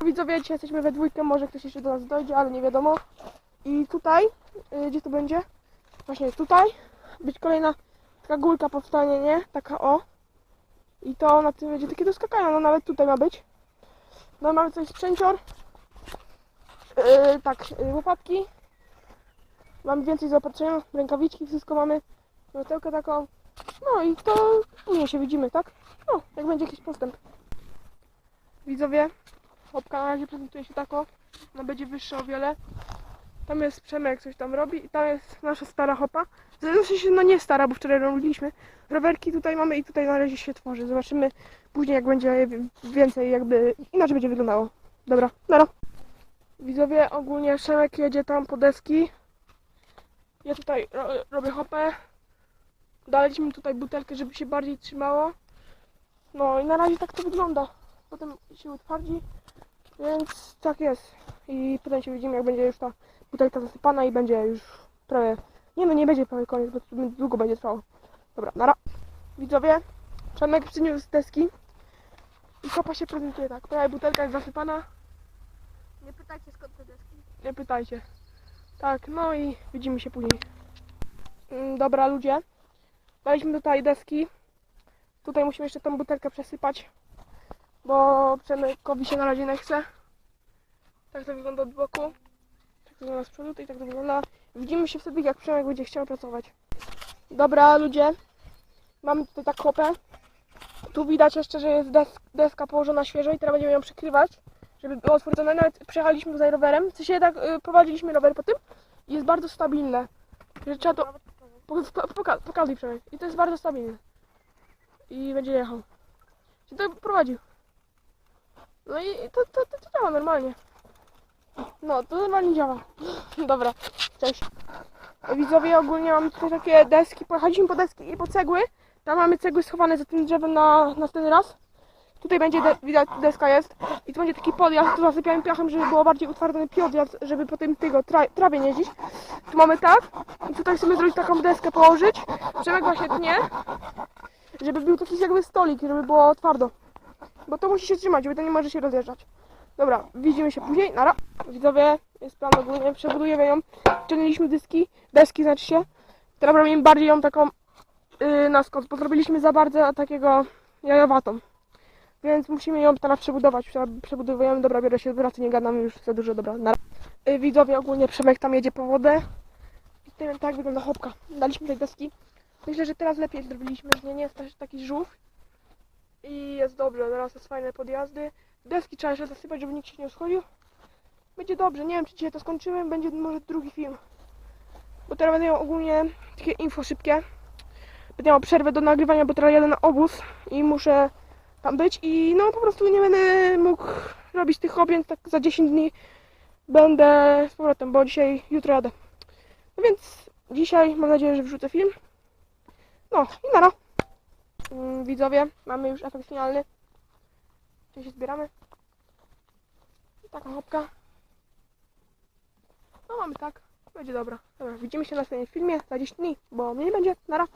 Widzowie, dzisiaj jesteśmy we dwójkę, może ktoś jeszcze do nas dojdzie, ale nie wiadomo. I tutaj, y, gdzie to będzie? Właśnie tutaj, być kolejna taka górka powstanie, nie? Taka o. I to na tym będzie takie do skakania, no nawet tutaj ma być. No mamy coś sprzęcior. Yy, tak, yy, łopatki. Mamy więcej zaopatrzenia, rękawiczki, wszystko mamy. Miotełkę taką. No i to później się widzimy, tak? No, jak będzie jakiś postęp. Widzowie, Hopka na razie prezentuje się tako. Ona będzie wyższa o wiele. Tam jest Przemek, coś tam robi i tam jest nasza stara hopa. W sensie, no nie stara, bo wczoraj robiliśmy. Rowerki tutaj mamy i tutaj na razie się tworzy. Zobaczymy później, jak będzie więcej, jakby inaczej będzie wyglądało. Dobra, nara. Widzowie, ogólnie Przemek jedzie tam po deski. Ja tutaj ro robię hopę. Daliśmy tutaj butelkę, żeby się bardziej trzymało. No i na razie tak to wygląda. Potem się utwardzi. Więc tak jest. I potem się widzimy, jak będzie już ta butelka zasypana i będzie już prawie... Nie no, nie będzie prawie koniec, bo to długo będzie trwało. Dobra, nara. Widzowie, Przemek przyniósł deski. I kopa się prezentuje tak. Prawie butelka jest zasypana. Nie pytajcie skąd te deski. Nie pytajcie. Tak, no i widzimy się później. Mm, Dobra, ludzie. Daliśmy tutaj deski. Tutaj musimy jeszcze tą butelkę przesypać, bo Przemykowi się na razie nie chce. Tak to wygląda od boku. Tak to wygląda z przodu i tak to wygląda. Widzimy się wtedy, jak Przemek będzie chciał pracować. Dobra, ludzie. Mamy tutaj tak kopę. Tu widać jeszcze, że jest desk, deska położona świeżo i teraz będziemy ją przykrywać żeby było utwardzone. Nawet przejechaliśmy tutaj rowerem. W sensie tak y, prowadziliśmy rower po tym i jest bardzo stabilne. Że trzeba to. Poka- poka- Pokazuj Przemek. I to jest bardzo stabilne. I będzie jechał. Się to prowadził. No i to, to, to, to działa normalnie. No, to normalnie działa. Dobra, cześć. Widzowie, ogólnie mamy tutaj takie deski. Pojechaliśmy po deski i po cegły. Tam mamy cegły schowane za tym drzewem na następny raz. Tutaj będzie, de- widać, deska jest. I tu będzie taki podjazd, tu zasypiałem piachem, żeby było bardziej utwardzony podjazd, żeby potem tego tra- trawie nie jeździć. Tu mamy tak. I tutaj chcemy zrobić taką deskę położyć. Przemek właśnie tnie. Żeby był taki jakby stolik, żeby było twardo. Bo to musi się trzymać, bo to nie może się rozjeżdżać. Dobra, widzimy się później. Nara. Widzowie, jest plan ogólnie, przebudujemy ją. Czyniliśmy dyski, deski znaczy się. Teraz robimy bardziej ją taką yy, na skos, bo zrobiliśmy za bardzo takiego jajowatą. Więc musimy ją teraz przebudować. Prze- Przebudowujemy, dobra, biorę się wracać, nie gadam już za dużo, dobra. Na... Y, Widzowie ogólnie Przemek tam jedzie po wodę. I tym, tak wygląda chopka. Daliśmy tej deski. Myślę, że teraz lepiej zrobiliśmy, że nie, jest taki żółw. I jest dobrze, teraz jest fajne podjazdy. Deski trzeba jeszcze zasypać, żeby nikt się nie uschodził. Będzie dobrze, nie wiem czy dzisiaj to skończyłem, będzie może drugi film. Bo teraz będę miał ogólnie takie info szybkie. Będę miał przerwę do nagrywania, bo teraz jadę na obóz i muszę tam być i no po prostu nie będę mógł robić tych więc tak za 10 dni będę z powrotem, bo dzisiaj, jutro jadę. No więc dzisiaj mam nadzieję, że wrzucę film. No i nara. Mm, Widzowie, mamy już efekt finalny. Dzisiaj się zbieramy. Taka hopka. No mamy tak. Będzie dobra. Dobra, widzimy się na następnym filmie za 10 dni, bo mnie nie będzie. Nara.